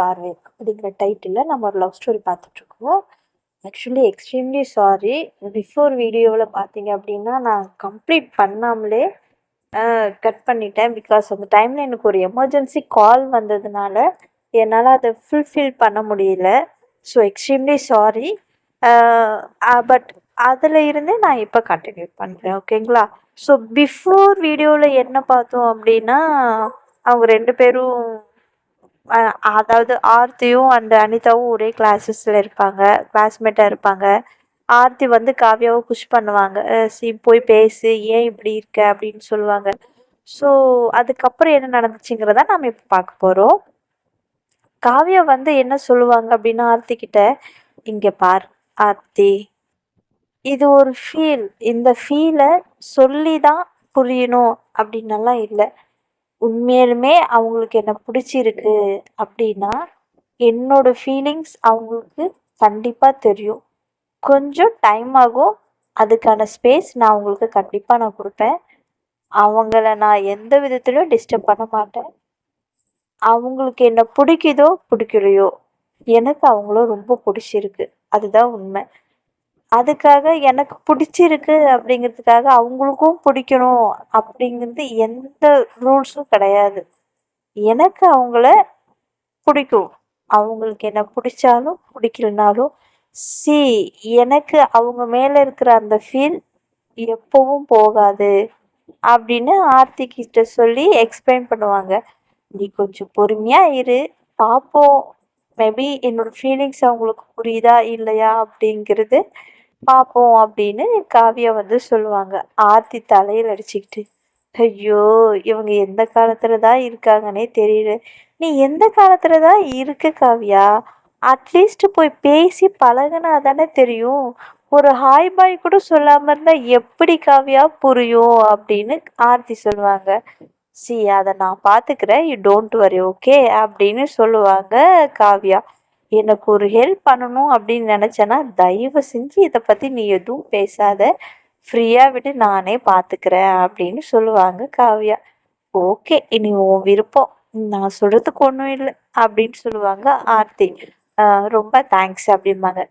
பார்வை அப்படிங்கிற டைட்டிலில் நம்ம ஒரு லவ் ஸ்டோரி பார்த்துட்ருக்கோம். ஆக்சுவலி எக்ஸ்ட்ரீம்லி சாரி பிஃபோர் வீடியோவில் பார்த்தீங்க அப்படின்னா நான் கம்ப்ளீட் பண்ணாமலே கட் பண்ணிட்டேன். பிகாஸ் அந்த டைமில் எனக்கு ஒரு எமர்ஜென்சி கால் வந்ததுனால என்னால் அதை ஃபுல்ஃபில் பண்ண முடியல. ஸோ எக்ஸ்ட்ரீம்லி சாரி பட் அதில் இருந்து நான் இப்போ கண்டினியூ பண்ணுறேன் ஓகேங்களா ஸோ பிஃபோர் வீடியோவில் என்ன பார்த்தோம் அப்படின்னா அவங்க ரெண்டு பேரும் அதாவது ஆர்த்தியும் அண்ட் அனிதாவும் ஒரே கிளாஸஸில் இருப்பாங்க. கிளாஸ்மேட்டாக இருப்பாங்க. ஆர்த்தி வந்து காவியாவை புஷ் பண்ணுவாங்க. சி போய் பேசு ஏன் இப்படி இருக்க? அப்படின்னு சொல்லுவாங்க. ஸோ அதுக்கப்புறம் என்ன நடந்துச்சுங்கிறத நம்ம இப்போ பார்க்க போகிறோம் காவியா வந்து என்ன சொல்லுவாங்க அப்படின்னா ஆர்த்தி கிட்ட இங்கே பார் ஆர்த்தி. இது ஒரு ஃபீல் இந்த ஃபீலை சொல்லி தான் புரியணும் அப்படின்னலாம் இல்லை. உண்மையிலுமே அவங்களுக்கு என்ன பிடிச்சிருக்கு அப்படின்னா என்னோட ஃபீலிங்ஸ் அவங்களுக்கு கண்டிப்பாக தெரியும். கொஞ்சம் டைம் ஆகும் அதுக்கான ஸ்பேஸ் நான் அவங்களுக்கு கண்டிப்பாக நான் கொடுப்பேன். அவங்கள நான் எந்த விதத்துலையும் டிஸ்டர்ப் பண்ண மாட்டேன். அவங்களுக்கு என்ன பிடிக்குதோ பிடிக்கலையோ எனக்கு அவங்கள ரொம்ப பிடிச்சிருக்கு. அதுதான் உண்மை. அதுக்காக எனக்கு பிடிச்சிருக்கு அப்படிங்கிறதுக்காக அவங்களுக்கும் பிடிக்கணும் அப்படிங்கிறது எந்த ரூல்ஸும் கிடையாது. எனக்கு அவங்கள பிடிக்கும். அவங்களுக்கு என்ன பிடிச்சாலும் பிடிக்கலனாலும் சி எனக்கு அவங்க மேலே இருக்கிற அந்த ஃபீல் எப்பவும் போகாது அப்படின்னு ஆர்த்தி கிட்ட சொல்லி எக்ஸ்பிளைன் பண்ணுவாங்க. நீ கொஞ்சம் பொறுமையாக இரு பார்ப்போம் மேபி என்னோட ஃபீலிங்ஸ் அவங்களுக்கு புரியுதா இல்லையா? அப்படிங்கிறது பார்ப்போம் அப்படின்னு காவியா வந்து சொல்லுவாங்க. ஆர்த்தி தலையில் அடிச்சுக்கிட்டு ஐயோ இவங்க எந்த காலத்தில் தான் இருக்காங்கன்னே தெரியல. நீ எந்த காலத்தில் தான் இருக்க காவியா? அட்லீஸ்ட் போய் பேசி பழகுனா தானே தெரியும். ஒரு ஹாய் பாய் கூட சொல்லாமல் இருந்தால் எப்படி காவியா புரியும்? அப்படின்னு ஆர்த்தி சொல்லுவாங்க. சி அதை நான் பார்த்துக்கிறேன் யூ டோன்ட் வரி ஓகே அப்படின்னு சொல்லுவாங்க காவியா. எனக்கு ஒரு ஹெல்ப் பண்ணணும் அப்படின்னு நினச்சேன்னா தயவு செஞ்சு இதை பற்றி நீ எதுவும் பேசாத. ஃப்ரீயாக விட்டு நானே பார்த்துக்கிறேன் அப்படின்னு சொல்லுவாங்க காவியா. ஓகே இனி உன் விருப்பம். நான் சொல்கிறதுக்கு ஒன்றும் இல்லை அப்படின்னு சொல்லுவாங்க ஆர்த்தி. ரொம்ப தேங்க்ஸ் அப்படிம்பாங்க.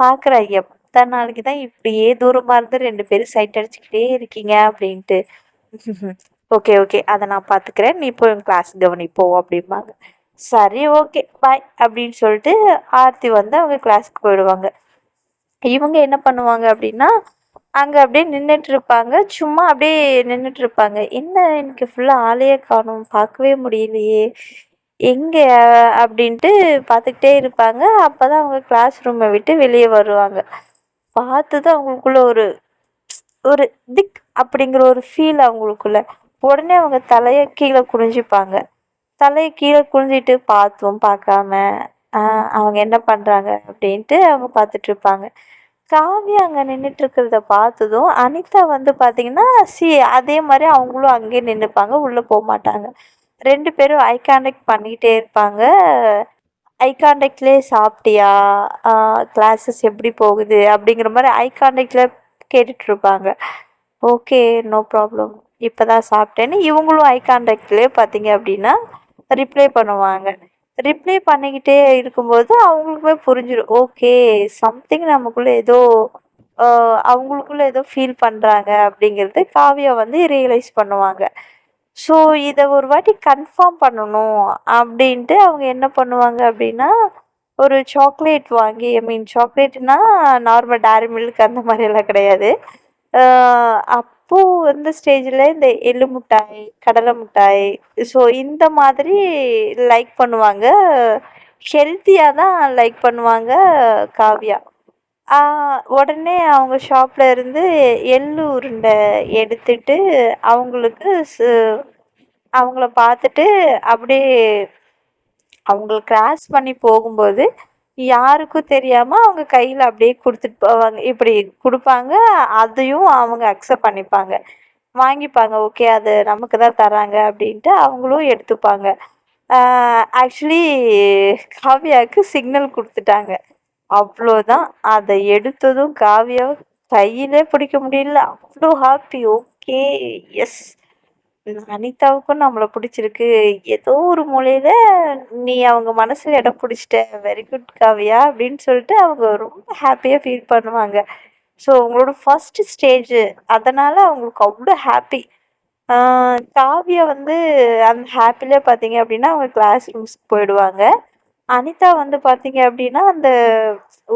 பார்க்குற எத்தனை நாளைக்கு தான் இப்படியே தூரமாக இருந்து ரெண்டு பேரும் சைட் அடிச்சுக்கிட்டே இருக்கீங்க அப்படின்ட்டு. ஓகே ஓகே அதை நான் பார்த்துக்கிறேன் நீ போய் கிளாஸ் கவனிப்போ அப்படிம்பாங்க. சரி ஓகே பாய் அப்படின்னு சொல்லிட்டு ஆர்த்தி வந்து அவங்க கிளாஸுக்கு போயிடுவாங்க. இவங்க என்ன பண்ணுவாங்க அப்படின்னா அங்கே அப்படியே நின்றுட்டு இருப்பாங்க. சும்மா அப்படியே நின்றுட்டு இருப்பாங்க. என்ன எனக்கு ஃபுல்லாக ஆளையே காணும் பார்க்கவே முடியலையே. எங்கே அப்படின்ட்டு பார்த்துக்கிட்டே இருப்பாங்க. அப்போ தான் அவங்க கிளாஸ் ரூமை விட்டு வெளியே வருவாங்க. பார்த்து தான் அவங்களுக்குள்ள ஒரு ஒரு திக் அப்படிங்கிற ஒரு ஃபீல் அவங்களுக்குள்ள. உடனே அவங்க தலையை கீழே குனிஞ்சிப்பாங்க. தலையை கீழே குனிஞ்சிட்டு பார்த்தும் பார்க்காம அவங்க என்ன பண்ணுறாங்க அப்படின்ட்டு அவங்க பார்த்துட்ருப்பாங்க காவியா அங்கே நின்றுட்டுருக்கிறத பார்த்ததும் அனிதா வந்து பார்த்திங்கன்னா சி அதே மாதிரி அவங்களும் அங்கேயே நின்றுப்பாங்க உள்ளே போக மாட்டாங்க. ரெண்டு பேரும் ஐ கான்டெக்ட் பண்ணிக்கிட்டே இருப்பாங்க. ஐ கான்டெக்ட்லேயே சாப்பிட்டியா? கிளாஸஸ் எப்படி போகுது? அப்படிங்கிற மாதிரி ஐ கான்டெக்டில் கேட்டுட்ருப்பாங்க ஓகே நோ ப்ராப்ளம் இப்போ தான் சாப்பிட்டேன்னு இவங்களும் ஐ கான்டாக்ட்லேயே பார்த்தீங்க அப்படின்னா ரிப்ளை பண்ணுவாங்க. ரிப்ளை பண்ணிக்கிட்டே இருக்கும்போது அவங்களுக்குமே புரிஞ்சிடும் ஓகே சம்திங் நமக்குள்ளே ஏதோ அவங்களுக்குள்ள ஏதோ ஃபீல் பண்ணுறாங்க அப்படிங்கிறது காவியா வந்து ரியலைஸ் பண்ணுவாங்க. ஸோ இதை ஒரு வாட்டி கன்ஃபார்ம் பண்ணணும் அப்படின்ட்டு அவங்க என்ன பண்ணுவாங்க அப்படின்னா ஒரு சாக்லேட் வாங்கி ஐ மீன் சாக்லேட்னா நார்மல் டேரி மில்க் அந்த மாதிரியெல்லாம் கிடையாது. அப் அப்போது இருந்த ஸ்டேஜில் இந்த எள்ளு மிட்டாய் கடலை மிட்டாய் ஸோ இந்த மாதிரி லைக் பண்ணுவாங்க. ஹெல்த்தியாக தான் லைக் பண்ணுவாங்க காவியா. உடனே அவங்க ஷாப்பில் இருந்து எள்ளு உருண்டை எடுத்துட்டு அவங்களுக்கு அவங்கள பார்த்துட்டு அப்படியே அவங்கள கிராஸ் பண்ணி போகும்போது யாருக்கும் தெரியாமல் அவங்க கையில் அப்படியே கொடுத்துட்டு போவாங்க. இப்படி கொடுப்பாங்க. அதையும் அவங்க அக்செப்ட் பண்ணிப்பாங்க. வாங்கிப்பாங்க. ஓகே அது நமக்கு தான் தராங்க அப்படின்ட்டு அவங்களும் எடுத்துப்பாங்க. ஆக்சுவலி காவியாவுக்கு சிக்னல் கொடுத்துட்டாங்க. அவ்வளோதான் அதை எடுத்ததும் காவியாவை கையிலே பிடிக்க முடியல. அவ்வளோ ஹாப்பி ஓகே எஸ் அனிதாவுக்கும் நம்மள பிடிச்சிருக்கு. ஏதோ ஒரு மூலையில் நீ அவங்க மனசில் இடம் பிடிச்சிட்ட வெரி குட் காவியா அப்படின்னு சொல்லிட்டு அவங்க ரொம்ப ஹாப்பியாக ஃபீல் பண்ணுவாங்க. ஸோ அவங்களோட ஃபஸ்ட்டு ஸ்டேஜு அதனால் அவங்களுக்கு அவ்வளோ ஹாப்பி காவியா வந்து அந்த ஹாப்பிலே பார்த்தீங்க அப்படின்னா அவங்க கிளாஸ் ரூம்ஸ்க்கு போயிடுவாங்க. அனிதா வந்து பார்த்தீங்க அப்படின்னா அந்த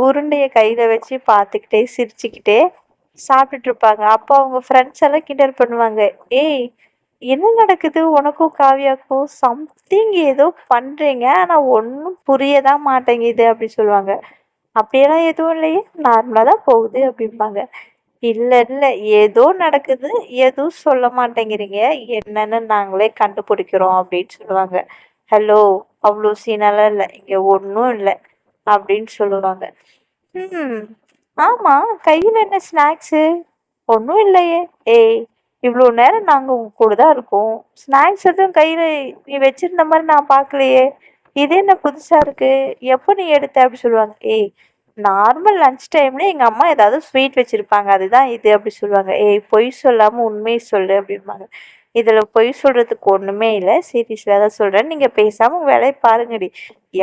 உருண்டையை கையில் வச்சு பார்த்துக்கிட்டே சிரிச்சுக்கிட்டே சாப்பிட்டுட்டு இருப்பாங்க. அப்போ அவங்க ஃப்ரெண்ட்ஸ் எல்லாம் கிண்டல் பண்ணுவாங்க. ஏய் என்ன நடக்குது? உனக்கும் காவியாக்கும் சம்திங் ஏதோ பண்ணுறீங்க ஆனால் ஒன்றும் புரியதான் மாட்டேங்குது அப்படி சொல்லுவாங்க. அப்படியெல்லாம் எதுவும் இல்லையே. நார்மலாக தான் போகுது அப்படிம்பாங்க. இல்லை இல்லை. ஏதோ நடக்குது. எதுவும் சொல்ல மாட்டேங்கிறீங்க. என்னன்னு நாங்களே கண்டுபிடிக்கிறோம் அப்படின்னு சொல்லுவாங்க. ஹலோ அவ்வளோ சீனெல்லாம் இல்லை. இங்கே ஒன்றும் இல்லை. அப்படின்னு சொல்லுவாங்க. ம் ஆமாம் கையில் என்ன ஸ்நாக்ஸு ஒன்றும் இல்லையே. ஏய் இவ்வளோ நேரம் நாங்கள் உங்க கூட தான் இருக்கோம். ஸ்நாக்ஸ் எதுவும் கையில் நீ வச்சிருந்த மாதிரி நான் பார்க்கலையே. இது என்ன புதுசாக இருக்குது எப்போ நீ எடுத்த? அப்படி சொல்லுவாங்க. ஏய் நார்மல் லன்ச் டைமில் எங்கள் அம்மா ஏதாவது ஸ்வீட் வச்சுருப்பாங்க. அதுதான் இது அப்படி சொல்லுவாங்க. ஏய் பொய் சொல்லாமல் உண்மையை சொல்லு அப்படிம்பாங்க. இதில் பொய் சொல்கிறதுக்கு ஒன்றுமே இல்லை. சீரியஸில் தான் சொல்கிறேன் நீங்கள் பேசாமல் வேலையை பாருங்கடி.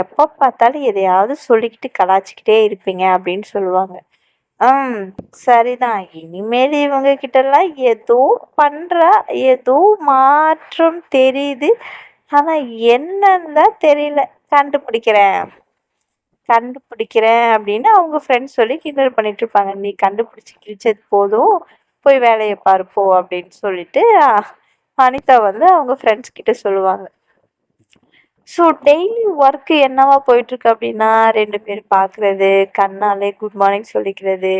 எப்போ பார்த்தாலும் எதையாவது சொல்லிக்கிட்டு கலாச்சிக்கிட்டே இருப்பீங்க அப்படின்னு சொல்லுவாங்க. ம் சரிதான். இனிமேல் இவங்க கிட்டலாம் ஏதோ பண்ணுறா ஏதோ மாற்றம் தெரியுது. ஆனால் என்னன்னு தான் தெரியல. கண்டுபிடிக்கிறேன். கண்டுபிடிக்கிறேன் அப்படின்னு அவங்க ஃப்ரெண்ட்ஸ் சொல்லி கிண்டல் பண்ணிட்டு இருப்பாங்க. நீ கண்டுபிடிச்சி கிழிச்சது போதும். போய் வேலையை பார்ப்போம் அப்படின்னு சொல்லிட்டு அனிதா வந்து அவங்க ஃப்ரெண்ட்ஸ் கிட்ட சொல்லுவாங்க. ஸோ டெய்லி ஒர்க்கு என்னவா போயிட்டுருக்கு அப்படின்னா ரெண்டு பேர் பார்க்குறது கண்ணாலே குட் மார்னிங் சொல்லிக்கிறது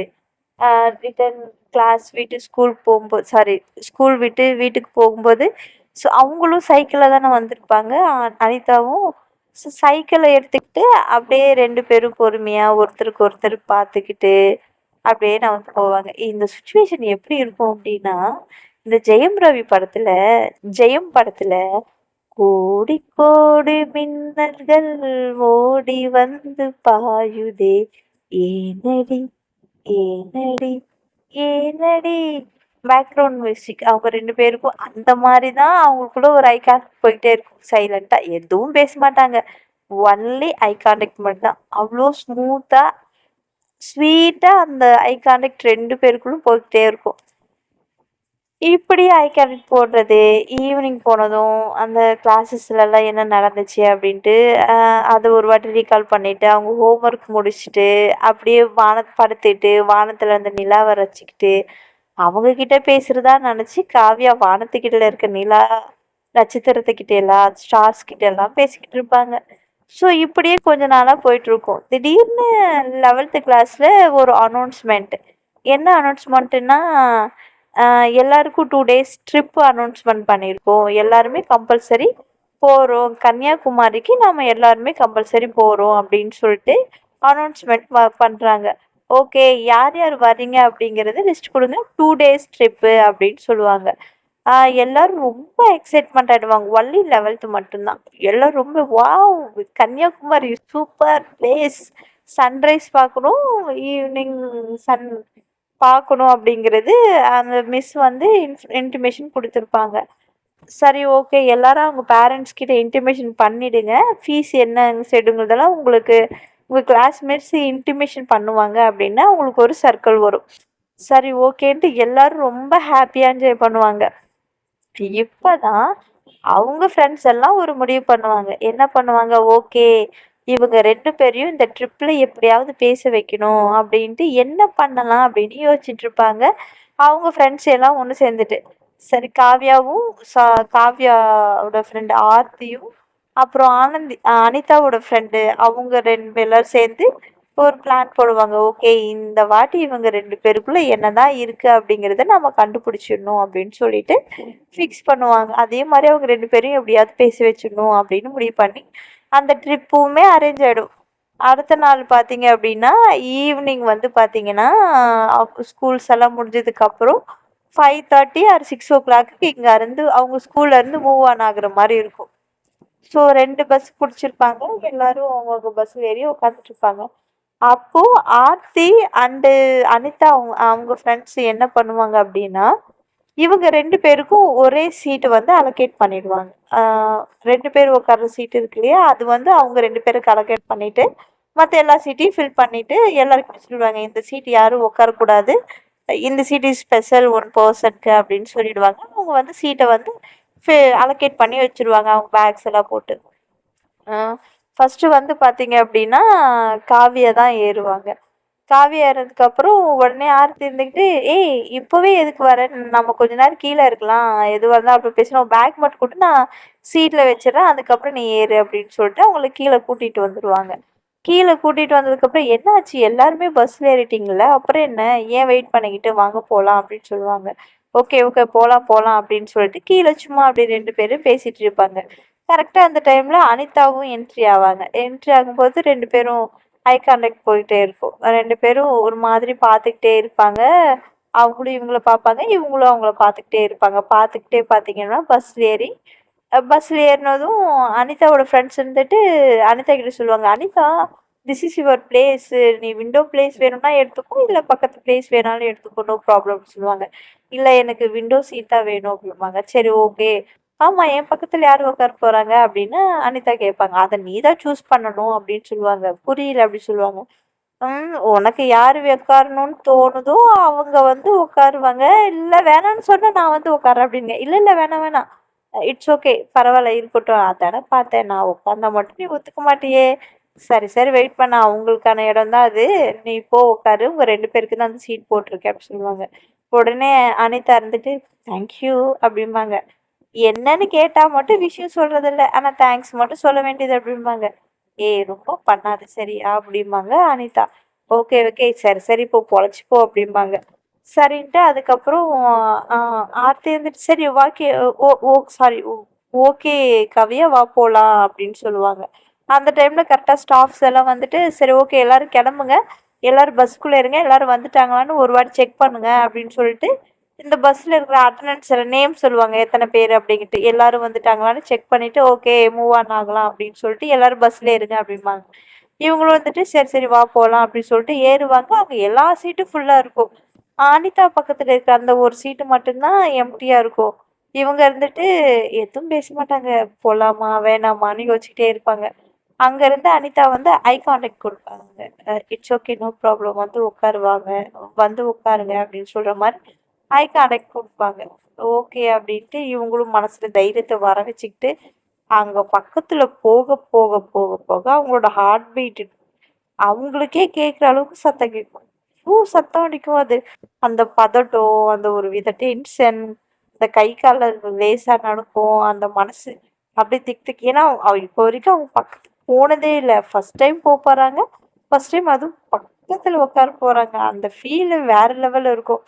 ரிட்டன் கிளாஸ் விட்டு ஸ்கூல் போகும்போது சாரி ஸ்கூல் விட்டு வீட்டுக்கு போகும்போது ஸோ அவங்களும் சைக்கிளில் தானே வந்திருப்பாங்க. அனிதாவும் ஸோ சைக்கிளை எடுத்துக்கிட்டு அப்படியே ரெண்டு பேரும் பொறுமையாக ஒருத்தருக்கு ஒருத்தர் பார்த்துக்கிட்டு அப்படியே நான் வந்து போவாங்க. இந்த சுச்சுவேஷன் எப்படி இருக்கும் அப்படின்னா இந்த ஜெயம் ரவி படத்தில் ஜெயம் படத்தில் கோடி கோடி மின்னல்கள் ஓடி வந்து பாயுதே. ஏனடி ஏனடி ஏனடி. பேக்ரவுண்ட் மியூசிக் அவங்க ரெண்டு பேருக்கும் அந்த மாதிரி தான் அவங்களுக்குள்ள ஒரு ஐ கான்டெக்ட் போயிட்டே இருக்கும். சைலண்ட்டாக எதுவும் பேச மாட்டாங்க. ஒன்லி ஐ கான்டெக்ட் மட்டும் தான் அவ்வளோ ஸ்மூத்தாக ஸ்வீட்டாக அந்த ஐ கான்டெக்ட் ரெண்டு பேருக்குள்ளும் போய்கிட்டே இருக்கும். இப்படி ஐ கேரட் போடுறது ஈவினிங் போனதும் அந்த கிளாஸஸ்லலாம் என்ன நடந்துச்சு அப்படின்ட்டு அதை ஒரு வாட்டி ரீகால் பண்ணிவிட்டு அவங்க ஹோம் ஒர்க் முடிச்சுட்டு அப்படியே வானத்தை படுத்துட்டு வானத்தில் அந்த நிலாவை ரசிச்சுக்கிட்டு அவங்கக்கிட்ட பேசுகிறதா நினச்சி காவியா வானத்துக்கிட்ட இருக்க நிலா நட்சத்திரத்துக்கிட்ட எல்லாம் ஸ்டார்ஸ் கிட்ட எல்லாம் பேசிக்கிட்டு இருப்பாங்க. ஸோ இப்படியே கொஞ்ச நாளாக போயிட்டுருக்கும். திடீர்னு லெவல்த்து கிளாஸில் ஒரு அனௌன்ஸ்மெண்ட் என்ன அனௌன்ஸ்மெண்ட்டுன்னா எல்லாருக்கும் டூ டேஸ் ட்ரிப்பு அனௌன்ஸ்மெண்ட் பண்ணியிருக்கோம் எல்லாருமே கம்பல்சரி போகிறோம் கன்னியாகுமரிக்கு நம்ம எல்லாருமே கம்பல்சரி போகிறோம் அப்படின்னு சொல்லிட்டு அனௌன்ஸ்மெண்ட் பண்ணுறாங்க ஓகே யார் யார் வரீங்க அப்படிங்கிறது லிஸ்ட் கொடுங்க. டூ டேஸ் ட்ரிப்பு அப்படின்னு சொல்லுவாங்க. எல்லோரும் ரொம்ப எக்ஸைட்மெண்ட் ஆகிடுவாங்க ஒன்லி லெவல்த்து மட்டும்தான். எல்லோரும் ரொம்ப wow Kanyakumari super place sunrise பார்க்கணும். ஈவினிங் சன் பார்க்கணும் அப்படிங்கிறது அந்த மிஸ் வந்து இன்ஃப் இன்டிமேஷன் கொடுத்துருப்பாங்க. சரி ஓகே எல்லாரும் அவங்க பேரண்ட்ஸ் கிட்ட இன்டிமேஷன் பண்ணிவிடுங்க ஃபீஸ் என்ன செடுங்கிறதெல்லாம் உங்களுக்கு உங்கள் கிளாஸ்மேட்ஸ் இன்டிமேஷன் பண்ணுவாங்க அப்படின்னா உங்களுக்கு ஒரு சர்க்கிள் வரும். சரி ஓகேன்ட்டு எல்லோரும் ரொம்ப ஹாப்பியாக என்ஜாய் பண்ணுவாங்க. இப்போ தான் அவங்க ஃப்ரெண்ட்ஸ் எல்லாம் ஒரு முடிவு பண்ணுவாங்க. என்ன பண்ணுவாங்க? ஓகே இவங்க ரெண்டு பேரையும் இந்த ட்ரிப்பில் எப்படியாவது பேச வைக்கணும் அப்படின்ட்டு என்ன பண்ணலாம் அப்படின்னு யோசிச்சுட்டு இருப்பாங்க. அவங்க ஃப்ரெண்ட்ஸ் எல்லாம் ஒன்று சேர்ந்துட்டு. சரி காவ்யாவும் சா காவ்யாவோட ஃப்ரெண்டு ஆர்த்தியும் அப்புறம் ஆனந்தி அனிதாவோட ஃப்ரெண்டு அவங்க ரெண்டு எல்லாரும் சேர்ந்து ஒரு பிளான் போடுவாங்க. ஓகே இந்த வாட்டி இவங்க ரெண்டு பேருக்குள்ள என்னதான் இருக்குது அப்படிங்கிறத நம்ம கண்டுபிடிச்சிடணும் அப்படின்னு சொல்லிட்டு ஃபிக்ஸ் பண்ணுவாங்க. அதே மாதிரி அவங்க ரெண்டு பேரையும் எப்படியாவது பேசி வச்சிடணும் அப்படின்னு முடிவு பண்ணி அந்த ட்ரிப்புமே அரேஞ்ச் ஆகிடும் அடுத்த நாள் பார்த்தீங்க அப்படின்னா ஈவினிங் வந்து பார்த்தீங்கன்னா ஸ்கூல்ஸ் எல்லாம் முடிஞ்சதுக்கப்புறம் five thirty or six o'clock இங்கே இருந்து அவங்க ஸ்கூல்லேருந்து மூவ் ஆன் ஆகுற மாதிரி இருக்கும். ஸோ ரெண்டு பஸ் பிடிச்சிருப்பாங்க. எல்லாரும் அவங்கவுங்க பஸ்ஸில் ஏறி உட்காந்துட்டு இருப்பாங்க. அப்போது ஆர்த்தி அண்டு அனிதா அவங்க அவங்க ஃப்ரெண்ட்ஸ் என்ன பண்ணுவாங்க அப்படின்னா இவங்க ரெண்டு பேருக்கும் ஒரே சீட்டு வந்து அலோகேட் பண்ணிடுவாங்க. ரெண்டு பேர் உட்கார்ற சீட்டு இருக்கு இல்லையா? அது வந்து அவங்க ரெண்டு பேருக்கு அலோகேட் பண்ணிவிட்டு மற்ற எல்லா சீட்டையும் ஃபில் பண்ணிவிட்டு எல்லாருக்கும் சொல்லிடுவாங்க இந்த சீட் யாரும் உட்காரக்கூடாது. இந்த சீட் இஸ் ஸ்பெஷல் ஒன் பர்சனுக்கு அப்படின்னு சொல்லிடுவாங்க. அவங்க வந்து சீட்டை வந்து அலோகேட் பண்ணி வச்சுருவாங்க. அவங்க பேக்ஸ் எல்லாம் போட்டு. ஃபஸ்ட்டு வந்து பார்த்தீங்க அப்படின்னா காவியை தான் ஏறுவாங்க. காவி ஏறினதுக்கப்புறம் உடனே ஆர்த்தி இருந்துக்கிட்டு ஏய் இப்போவே எதுக்கு வர? நம்ம கொஞ்ச நேரம் கீழே இருக்கலாம். எதுவாக இருந்தால் அப்படி பேசினா பேக் மட்டும் கூட்டு நான் சீட்டில் வச்சிடறேன். அதுக்கப்புறம் நீ ஏறு அப்படின்னு சொல்லிட்டு அவங்கள கீழே கூட்டிகிட்டு வந்துடுவாங்க கீழே கூட்டிகிட்டு வந்ததுக்கப்புறம் என்னாச்சு? எல்லாருமே பஸ்ஸில் ஏறிட்டிங்கள அப்புறம் என்ன? ஏன் வெயிட் பண்ணிக்கிட்டு? வாங்க போகலாம் அப்படின்னு சொல்லுவாங்க. ஓகே ஓகே போகலாம் போகலாம் அப்படின்னு சொல்லிட்டு கீழே சும்மா அப்படி ரெண்டு பேரும் பேசிகிட்டு இருப்பாங்க. கரெக்டாக அந்த டைமில் அனிதாவும் என்ட்ரி ஆவாங்க. என்ட்ரி ஆகும்போது ரெண்டு பேரும் ஐ கான்டாக்ட் போயிட்டே இருக்கும். ரெண்டு பேரும் ஒரு மாதிரி பார்த்துக்கிட்டே இருப்பாங்க. அவங்களும் இவங்கள பார்ப்பாங்க. இவங்களும் அவங்கள பார்த்துக்கிட்டே இருப்பாங்க. பார்த்துக்கிட்டே பார்த்தீங்கன்னா பஸ்ஸில் ஏறி பஸ்ஸில் ஏறினதும் அனிதாவோட ஃப்ரெண்ட்ஸ் இருந்துட்டு அனிதா கிட்ட சொல்லுவாங்க Anitha this is your place நீ விண்டோ பிளேஸ் வேணும்னா எடுத்துக்கோ இல்லை பக்கத்து பிளேஸ் வேணாலும் எடுத்துக்கோ நோ ப்ராப்ளம் சொல்லுவாங்க. இல்லை எனக்கு விண்டோ சீட் தான் வேணும். அப்படிம்பாங்க. சரி ஓகே ஆமாம் என் பக்கத்தில் யார் உட்கார போகிறாங்க அப்படின்னு அனிதா கேட்பாங்க அதை நீ தான் சூஸ் பண்ணணும் அப்படின்னு சொல்லுவாங்க. புரியல அப்படி சொல்லுவாங்க. ம் உனக்கு யார் உட்காரணும்னு தோணுதோ அவங்க வந்து உட்காருவாங்க. இல்லை வேணான்னு சொன்னால் நான் வந்து உட்கார அப்படிங்க இல்லை இல்லை வேணாம் வேணாம். இட்ஸ் ஓகே பரவாயில்ல இருக்கட்டும். அதானே பார்த்தேன். நான் உட்காந்தா மட்டும் நீ ஒத்துக்க மாட்டியே. சரி சரி வெயிட் பண்ண. அவங்களுக்கான இடம் தான் அது. நீ போ உட்காரு. உங்கள் ரெண்டு பேருக்கு தான் அந்த சீட் போட்டிருக்கேன் அப்படின்னு சொல்லுவாங்க. உடனே அனிதா இருந்துட்டு தேங்க்யூ அப்படிம்பாங்க. என்னன்னு கேட்டால் மட்டும் விஷயம் சொல்கிறதில்ல ஆனால் தேங்க்ஸ் மட்டும் சொல்ல வேண்டியது அப்படிம்பாங்க. ஏய் ரொம்ப பண்ணாது சரியா? அப்படிம்பாங்க அனிதா. ஓகே ஓகே சரி சரி இப்போ பொழைச்சிப்போ அப்படிம்பாங்க. சரின்ட்டு அதுக்கப்புறம் ஆர்த்தி வந்துட்டு சரி வாக்கே ஓ ஓ சாரி ஓகே கவியா வா போகலாம் அப்படின்னு சொல்லுவாங்க. அந்த டைமில் கரெக்டாக ஸ்டாஃப்ஸ் எல்லாம் வந்துட்டு சரி ஓகே எல்லோரும் கிளம்புங்க. எல்லோரும் பஸ்ஸுக்குள்ளே இருங்க. எல்லோரும் வந்துட்டாங்களான்னு ஒரு வாட்டி செக் பண்ணுங்க அப்படின்னு சொல்லிட்டு இந்த பஸ்ஸில் இருக்கிற அட்டண்டன்ஸ் நேம் சொல்லுவாங்க எத்தனை பேர் அப்படிங்கிட்டு எல்லோரும் வந்துட்டாங்களான்னு செக் பண்ணிவிட்டு ஓகே மூவ் ஆன் ஆகலாம் அப்படின்னு சொல்லிட்டு எல்லோரும் பஸ்ஸில் இருங்க அப்படிம்பாங்க. இவங்களும் வந்துட்டு சரி சரி வா போகலாம் அப்படின்னு சொல்லிட்டு ஏறுவாங்க. அவங்க எல்லா சீட்டும் ஃபுல்லாக இருக்கும். அனிதா பக்கத்தில் இருக்கிற அந்த ஒரு சீட்டு மட்டும்தான் எம்டியாக இருக்கும். இவங்க இருந்துட்டு எதுவும் பேச மாட்டாங்க. போகலாமா வேணாமான்னு யோசிச்சுட்டே இருப்பாங்க. அங்கேருந்து அனிதா வந்து ஐ கான்டாக்ட் கொடுப்பாங்க. இட்ஸ் ஓகே நோ ப்ராப்ளம் வந்து உட்காருவாங்க. வந்து உட்காருங்க அப்படின்னு சொல்கிற மாதிரி ஐ கான்டாக்ட் கொடுப்பாங்க. ஓகே அப்படின்ட்டு இவங்களும் மனசில் தைரியத்தை வர வச்சுக்கிட்டு அங்கே பக்கத்தில் போக போக போக போக அவங்களோட ஹார்ட் பீட்டு அவங்களுக்கே கேட்குற அளவுக்கு சத்தம் கேட்கும் ஓ சத்தம் அடிக்கும் அது. அந்த பதட்டம் அந்த ஒரு வித டென்ஷன் இந்த கை கால லேசாக நடக்கும் அந்த மனசு அப்படியே திக் திக். ஏன்னா இப்போ வரைக்கும் அவங்க பக்கத்து போனதே இல்லை. ஃபஸ்ட் டைம் போக போகிறாங்க ஃபஸ்ட் டைம் அதுவும் பக்கத்தில் உட்கார போகிறாங்க அந்த ஃபீலு வேறு லெவலில் இருக்கும்.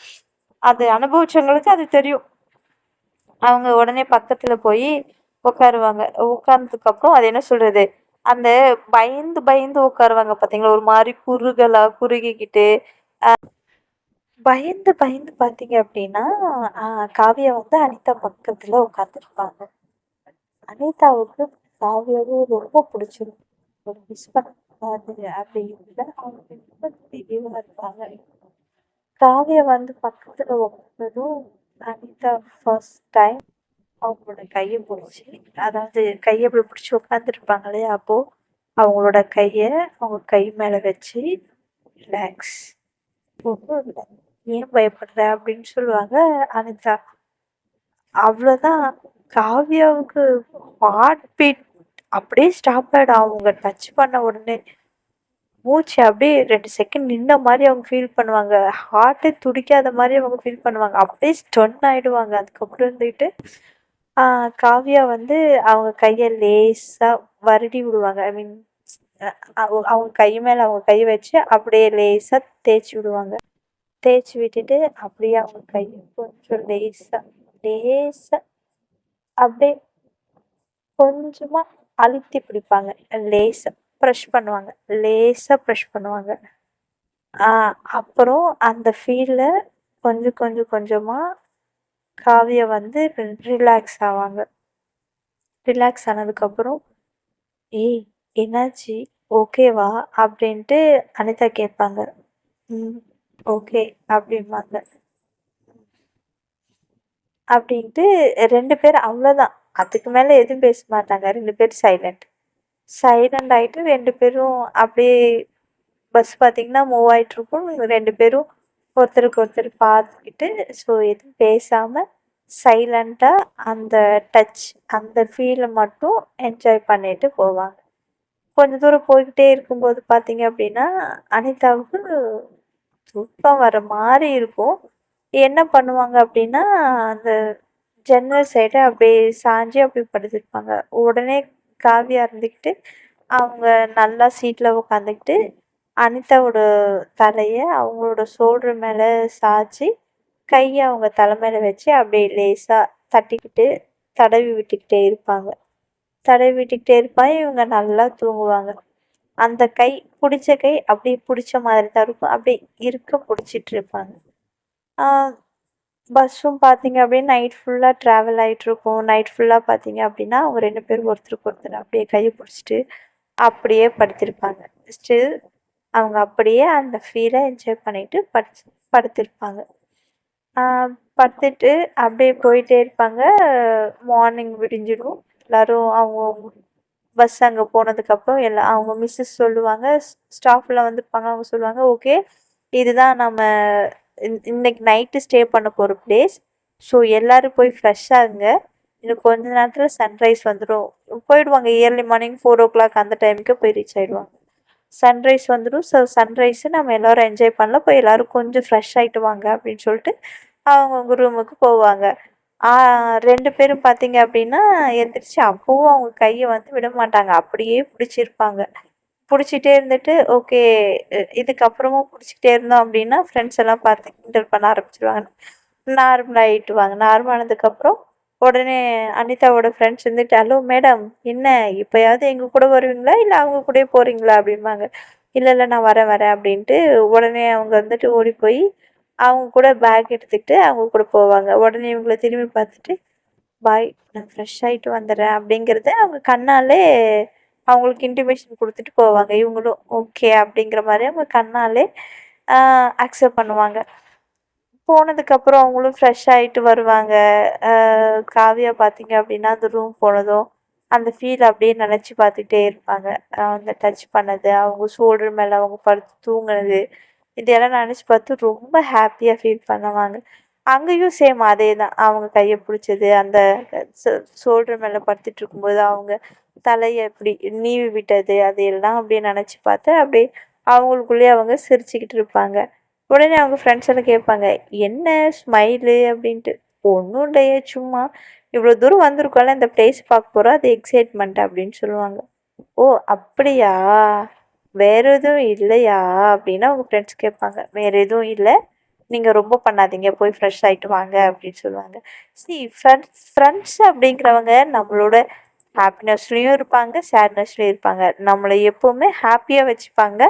அது அனுபவிச்சவங்களுக்கு அது தெரியும். அவங்க உடனே பக்கத்தில் போய் உட்காருவாங்க உட்கார்ந்ததுக்கப்புறம் அது என்ன சொல்கிறது அந்த பயந்து பயந்து உட்காருவாங்க பார்த்தீங்களா ஒரு மாதிரி குறுகலாக குறுகிக்கிட்டு. பயந்து பயந்து பார்த்தீங்க அப்படின்னா காவியா வந்து அனிதா பக்கத்தில் உட்காந்துருப்பாங்க அனிதாவுக்கு காவியாவும் ரொம்ப பிடிச்சிருக்கும் மிஸ் பண்ண அப்படிங்கிறதுல அவங்க ரொம்ப இருப்பாங்க. காவியா வந்து பக்கத்தில் உட்காந்ததும் அனிதா ஃபர்ஸ்ட் டைம் அவங்களோட கையை பிடிச்சி அதாவது கையை இப்படி பிடிச்சி உட்காந்துருப்பாங்க இல்லையா அப்போது அவங்களோட கையை அவங்க கை மேலே வச்சு ரிலாக்ஸ் ஒன்றும் இல்லை. ஏன் பயப்படுற? அப்படின்னு சொல்லுவாங்க அனிதா. அவ்வளோதான் காவியாவுக்கு ஹார்ட் பீட் அப்படியே ஸ்டாப் ஆகிடும் அவங்க டச் பண்ண உடனே. மூச்சு அப்படியே ரெண்டு செகண்ட் நின்ன மாதிரி அவங்க ஃபீல் பண்ணுவாங்க. ஹார்ட்டே துடிக்காத மாதிரி அவங்க ஃபீல் பண்ணுவாங்க. அப்படியே ஸ்டொன் ஆகிடுவாங்க அதுக்கப்புறம் இருந்துக்கிட்டு காவியா வந்து அவங்க கையை லேசாக வருடி விடுவாங்க. ஐ மீன் அவங்க கை மேலே அவங்க கை வச்சு அப்படியே லேசாக தேய்ச்சி விடுவாங்க. தேய்ச்சி விட்டுட்டு அப்படியே அவங்க கையை கொஞ்சம் லேசாக லேசாக அப்படியே கொஞ்சமாக அழுத்தி பிடிப்பாங்க. லேசாக ப்ரெஷ் பண்ணுவாங்க. லேசாக ப்ரெஷ் பண்ணுவாங்க. அப்புறம் அந்த ஃபீல்டில் கொஞ்சம் கொஞ்சம் கொஞ்சமாக காவியா வந்து ரிலாக்ஸ் ஆவாங்க. ரிலாக்ஸ் ஆனதுக்கப்புறம் ஏய் என்னாச்சு? ஓகேவா அப்படின்ட்டு அனிதா கேட்பாங்க. ம் ஓகே அப்படிம்பாங்க. அப்படின்ட்டு ரெண்டு பேர் அவ்வளோதான் அதுக்கு மேலே எதுவும் பேச மாட்டாங்க. ரெண்டு பேர் சைலண்ட் சைலண்ட் ஆகிட்டு ரெண்டு பேரும் அப்படியே பஸ் பார்த்திங்கன்னா மூவ் ஆகிட்ருக்கும் ரெண்டு பேரும் ஒருத்தருக்கு ஒருத்தர் பார்த்துக்கிட்டு ஸோ எதுவும் பேசாமல் சைலண்ட்டாக அந்த டச் அந்த ஃபீலை மட்டும் என்ஜாய் பண்ணிட்டு போவாங்க. கொஞ்ச தூரம் போய்கிட்டே இருக்கும்போது பார்த்தீங்க அப்படின்னா அனிதாவுக்கு தூக்கம் வர மாதிரி இருக்கும். என்ன பண்ணுவாங்க அப்படின்னா அந்த ஜன்னல் சைடை அப்படியே சாஞ்சு அப்படி படுத்திருப்பாங்க. உடனே காவியாக இருந்துக்கிட்டு அவங்க நல்லா சீட்டில் உட்காந்துக்கிட்டு அனிதாவோட தலையை அவங்களோட ஷோல்டர் மேலே சாய்ச்சி கையை அவங்க தலை மேலே வச்சு அப்படியே லேசாக தட்டிக்கிட்டு தடவி விட்டுக்கிட்டே இருப்பாங்க. தடவி விட்டுக்கிட்டே இருப்பாங்க இவங்க நல்லா தூங்குவாங்க. அந்த கை பிடிச்ச கை அப்படியே பிடிச்ச மாதிரி தான் இருக்கும். அப்படியே இருக்க பிடிச்சிட்டு இருப்பாங்க. பஸ்ஸும் பார்த்தீங்க அப்படின்னா நைட் ஃபுல்லாக ட்ராவல் ஆகிட்ருக்கும் நைட் ஃபுல்லாக பார்த்தீங்க அப்படின்னா அவங்க ரெண்டு பேரும் ஒருத்தருக்கு ஒருத்தர் அப்படியே கையை பிடிச்சிட்டு அப்படியே படுத்திருப்பாங்க. ஸ்டில் அவங்க அப்படியே அந்த ஃபீலை என்ஜாய் பண்ணிட்டு படுத்து படுத்திருப்பாங்க. படுத்துட்டு அப்படியே போயிட்டே இருப்பாங்க. மார்னிங் விடிஞ்சிடும். எல்லோரும் அவங்க பஸ் அங்கே போனதுக்கப்புறம் எல்லாம் அவங்க மிஸ்ஸஸ் சொல்லுவாங்க. ஸ்டாஃப்லாம் வந்திருப்பாங்க. அவங்க சொல்லுவாங்க ஓகே இதுதான் நம்ம இன்னைக்கு நைட்டு ஸ்டே பண்ண போகிற பிளேஸ் ஸோ எல்லோரும் போய் ஃப்ரெஷ்ஷாகுங்க இன்னும் கொஞ்ச நேரத்தில் சன்ரைஸ் வந்துடும் போயிடுவாங்க. Early morning four o'clock அந்த டைமுக்கு போய் ரீச் ஆகிடுவாங்க சன்ரைஸ் வந்துடும் ஸோ சன்ரைஸு நம்ம எல்லோரும் என்ஜாய் பண்ணலாம். போய் எல்லோரும் கொஞ்சம் ஃப்ரெஷ் ஆகிட்டு வாங்க அப்படின்னு சொல்லிட்டு அவங்கவுங்க ரூமுக்கு போவாங்க. ரெண்டு பேரும் பார்த்தீங்க அப்படின்னா எந்திரிச்சு அப்பவும் அவங்க கையை வந்து விட மாட்டாங்க. அப்படியே பிடிச்சிருப்பாங்க. பிடிச்சிட்டே இருந்துட்டு ஓகே இதுக்கப்புறமும் பிடிச்சிக்கிட்டே இருந்தோம் அப்படின்னா ஃப்ரெண்ட்ஸ் எல்லாம் பார்த்து கிண்டல் பண்ண ஆரம்பிச்சிருவாங்க. நார்மல் ஆகிட்டுவாங்க நார்மல் ஆனதுக்கப்புறம் உடனே அனிதாவோட ஃப்ரெண்ட்ஸ் வந்துட்டு ஹலோ மேடம் என்ன இப்போயாவது எங்கள் கூட வருவீங்களா? இல்லை அவங்க கூடயே போகிறீங்களா அப்படிம்பாங்க. இல்லை இல்லை நான் வரேன் வரேன் அப்படின்ட்டு உடனே அவங்க வந்துட்டு ஓடி போய் அவங்க கூட பேக் எடுத்துக்கிட்டு அவங்க கூட போவாங்க. உடனே இவங்கள திரும்பி பார்த்துட்டு பாய் நான் ஃப்ரெஷ் ஆகிட்டு வந்துடுறேன் அப்படிங்கிறத அவங்க கண்ணாலே அவங்களுக்கு இன்டிமேஷன் கொடுத்துட்டு போவாங்க. இவங்களும் ஓகே அப்படிங்கிற மாதிரி அவங்க கண்ணாலே அக்செப்ட் பண்ணுவாங்க. போனதுக்கப்புறம் அவங்களும் ஃப்ரெஷ் ஆகிட்டு வருவாங்க. காவியா பார்த்தீங்க அப்படின்னா அந்த ரூம் போனதும் அந்த ஃபீல் அப்படியே நினச்சி பார்த்துக்கிட்டே இருப்பாங்க. அந்த டச் பண்ணது அவங்க ஷோல்டர் மேலே அவங்க படுத்து தூங்குனது இதெல்லாம் நினச்சி பார்த்து ரொம்ப ஹாப்பியாக ஃபீல் பண்ணுவாங்க. அங்கேயும் சேம் அதே தான் அவங்க கையை பிடிச்சது அந்த ஷோல்டர் மேலே படுத்துட்டு இருக்கும்போது அவங்க தலையை எப்படி நீவி விட்டது அது எல்லாம் அப்படியே நினச்சி பார்த்து அப்படியே அவங்களுக்குள்ளேயே அவங்க சிரிச்சுக்கிட்டு இருப்பாங்க. உடனே அவங்க ஃப்ரெண்ட்ஸ் எல்லாம் கேட்பாங்க என்ன ஸ்மைலு அப்படின்ட்டு. ஒன்றும் இல்லையே சும்மா இவ்வளோ தூரம் வந்திருக்கோம்ல இந்த பிளேஸ் பார்க்க போகிறோம் அது எக்ஸைட்மெண்ட் அப்படின்னு சொல்லுவாங்க. ஓ அப்படியா? வேறு எதுவும் இல்லையா? அப்படின்னு அவங்க ஃப்ரெண்ட்ஸ் கேட்பாங்க. வேறு எதுவும் இல்லை. நீங்கள் ரொம்ப பண்ணாதீங்க போய் ஃப்ரெஷ் ஆகிட்டு வாங்க அப்படின்னு சொல்லுவாங்க. சி ஃப்ரெண்ட்ஸ் ஃப்ரெண்ட்ஸ் அப்படிங்கிறவங்க நம்மளோட ஹாப்பினஸ்லேயும் இருப்பாங்க சேட்னஸ்லேயும் இருப்பாங்க. நம்மளை எப்போவுமே ஹாப்பியாக வச்சுப்பாங்க.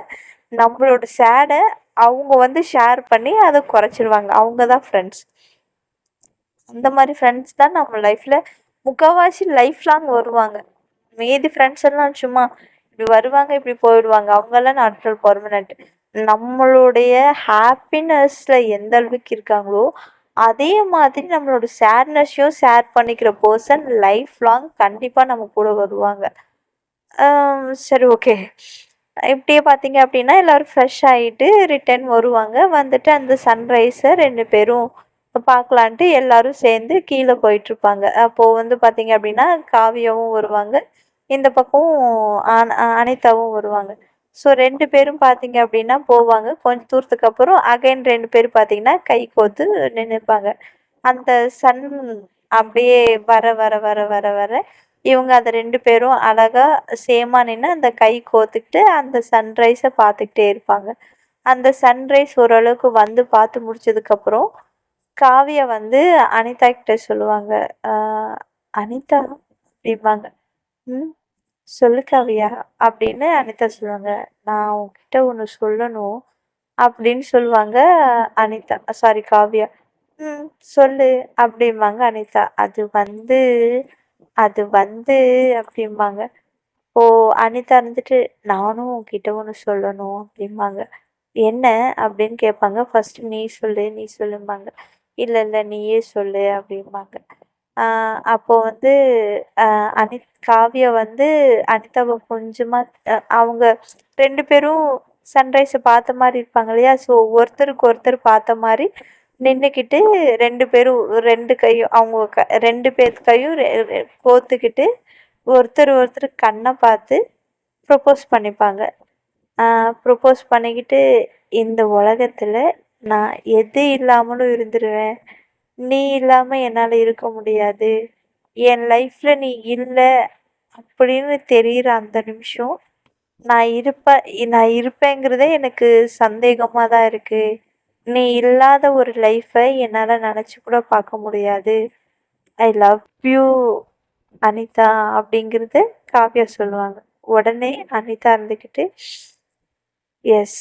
நம்மளோட சேடை அவங்க வந்து ஷேர் பண்ணி அதை குறைச்சிருவாங்க. அவங்க தான் ஃப்ரெண்ட்ஸ் அந்த மாதிரி ஃப்ரெண்ட்ஸ் தான் நம்ம லைஃப்பில் முக்கால்வாசி லைஃப் லாங் வருவாங்க. மீதி ஃப்ரெண்ட்ஸ் எல்லாம் சும்மா இப்படி வருவாங்க இப்படி போயிடுவாங்க. அவங்கெல்லாம் நாட்கள் பர்மனெண்ட் நம்மளுடைய ஹாப்பினஸில் எந்த அளவுக்கு இருக்காங்களோ அதே மாதிரி நம்மளோட சேட்னஸையும் ஷேர் பண்ணிக்கிற பர்சன் லைஃப் லாங் கண்டிப்பாக நம்ம கூட வருவாங்க. சரி ஓகே இப்படியே பார்த்தீங்க அப்படின்னா எல்லோரும் ஃப்ரெஷ் ஆகிட்டு ரிட்டர்ன் வருவாங்க. வந்துட்டு அந்த சன்ரைஸை ரெண்டு பேரும் பார்க்கலான்ட்டு எல்லோரும் சேர்ந்து கீழே போயிட்டுருப்பாங்க அப்போது வந்து பார்த்தீங்க அப்படின்னா காவியாவும் வருவாங்க. இந்த பக்கம் அனிதாவும் வருவாங்க. ஸோ ரெண்டு பேரும் பார்த்தீங்க அப்படின்னா போவாங்க. கொஞ்சம் தூரத்துக்கு அப்புறம் அகைன் ரெண்டு பேரும் பார்த்தீங்கன்னா கை கோத்து நின்றுப்பாங்க அந்த சன் அப்படியே வர வர வர வர வர இவங்க அதை ரெண்டு பேரும் அழகாக சேமாக நின்று அந்த கை கோத்துக்கிட்டு அந்த சன்ரைஸை பார்த்துக்கிட்டே இருப்பாங்க. அந்த சன்ரைஸ் ஓரளவுக்கு வந்து பார்த்து முடிச்சதுக்கப்புறம் காவியா வந்து அனிதா கிட்ட சொல்லுவாங்க அனிதா அப்படிம்பாங்க. ம் சொல்லு காவியா அப்படின்னு அனிதா சொல்லுவாங்க. நான் உன்கிட்ட ஒன்று சொல்லணும் அப்படின்னு சொல்லுவாங்க அனிதா. சாரி காவியா. ம். சொல்லு அப்படிம்பாங்க அனிதா. அது வந்து அது வந்து அப்படிம்பாங்க. ஓ அனிதா இருந்துட்டு நானும் உன்கிட்ட ஒன்று சொல்லணும் அப்படிம்பாங்க. என்ன அப்படின்னு கேட்பாங்க. ஃபஸ்ட்டு நீ சொல்லு நீ சொல்லும்பாங்க. இல்லை இல்லை நீயே சொல்லு அப்படிம்பாங்க. அப்போது வந்து அனித் அனி காவியா வந்து அனிதாவை கொஞ்சமாக அவங்க ரெண்டு பேரும் சன்ரைஸை பார்த்த மாதிரி இருப்பாங்க இல்லையா? ஸோ ஒருத்தருக்கு ஒருத்தர் பார்த்த மாதிரி நின்றுக்கிட்டு ரெண்டு பேரும் ரெண்டு கையும் அவங்க க ரெண்டு பேர்த்து கையும் ரெ கோர்த்துக்கிட்டு ஒருத்தர் ஒருத்தர் கண்ணை பார்த்து ப்ரொப்போஸ் பண்ணிப்பாங்க. ப்ரொப்போஸ் பண்ணிக்கிட்டு இந்த உலகத்தில் நான் எது இல்லாமலும் இருந்துருவேன். நீ இல்லாமல் என்னால் இருக்க முடியாது. என் லைஃப்பில் நீ இல்லை அப்படின்னு தெரிகிற அந்த நிமிஷம் நான் இருப்பேன் நான் இருப்பேங்கிறதே எனக்கு சந்தேகமாக தான் இருக்குது நீ இல்லாத ஒரு லைஃப்பை என்னால் நினச்சி கூட பார்க்க முடியாது. ஐ லவ் யூ அனிதா அப்படிங்கிறது காவ்யா சொல்லுவாங்க. உடனே அனிதா இருந்துக்கிட்டு yes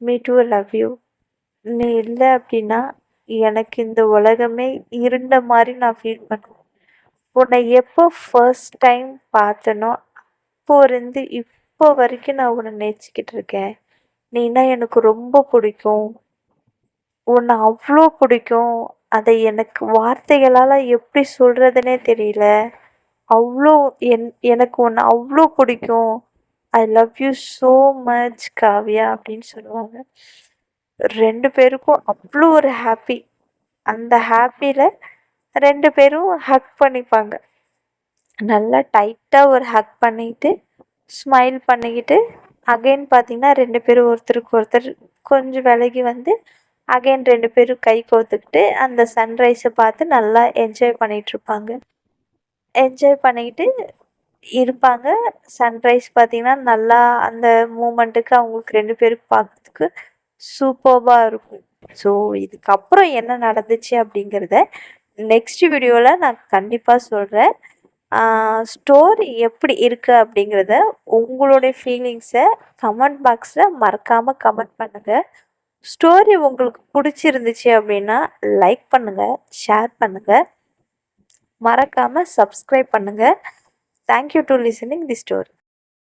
me too love you நீ இல்லை அப்படின்னா எனக்கு இந்த உலகமே இருண்ட மாதிரி நான் ஃபீல் பண்ணுவேன். உன்னை எப்போ ஃபர்ஸ்ட் டைம் பார்த்தனோ அப்போ இருந்து இப்போ வரைக்கும் நான் உன்னை நினச்சிக்கிட்டு இருக்கேன். நீனா எனக்கு ரொம்ப பிடிக்கும். உன்னை அவ்வளோ பிடிக்கும். அதை எனக்கு வார்த்தைகளால் எப்படி சொல்கிறதுனே தெரியல. அவ்வளோ என் எனக்கு உன்னை அவ்வளோ பிடிக்கும். I love you so much Kavya அப்படின்னு சொல்லுவாங்க. ரெண்டு பேருக்கும் அவ்வளோ ஒரு ஹாப்பி அந்த ஹாப்பியில் ரெண்டு பேரும் ஹக் பண்ணிப்பாங்க. நல்லா டைட்டாக ஒரு ஹக் பண்ணிக்கிட்டு ஸ்மைல் பண்ணிக்கிட்டு அகைன் பார்த்திங்கன்னா ரெண்டு பேரும் ஒருத்தருக்கு ஒருத்தர் கொஞ்சம் விலகி வந்து அகைன் ரெண்டு பேரும் கை கோர்த்துக்கிட்டு அந்த சன்ரைஸை பார்த்து நல்லா என்ஜாய் பண்ணிகிட்ருப்பாங்க என்ஜாய் பண்ணிக்கிட்டு இருப்பாங்க. சன்ரைஸ் பார்த்திங்கன்னா நல்லா அந்த மூமெண்ட்டுக்கு அவங்களுக்கு ரெண்டு பேருக்கு பார்க்கறதுக்கு சூப்பர்வாக இருக்கும். ஸோ இதுக்கப்புறம் என்ன நடந்துச்சு அப்படிங்கிறத நெக்ஸ்ட் வீடியோவில் நான் கண்டிப்பாக சொல்கிறேன் ஸ்டோரி எப்படி இருக்குது அப்படிங்கிறத உங்களுடைய ஃபீலிங்ஸை கமெண்ட் பாக்ஸில் மறக்காமல் கமெண்ட் பண்ணுங்கள் ஸ்டோரி உங்களுக்கு பிடிச்சிருந்துச்சு அப்படின்னா லைக் பண்ணுங்கள் ஷேர் பண்ணுங்கள் மறக்காமல் சப்ஸ்கிரைப் பண்ணுங்கள் thank you to listening the story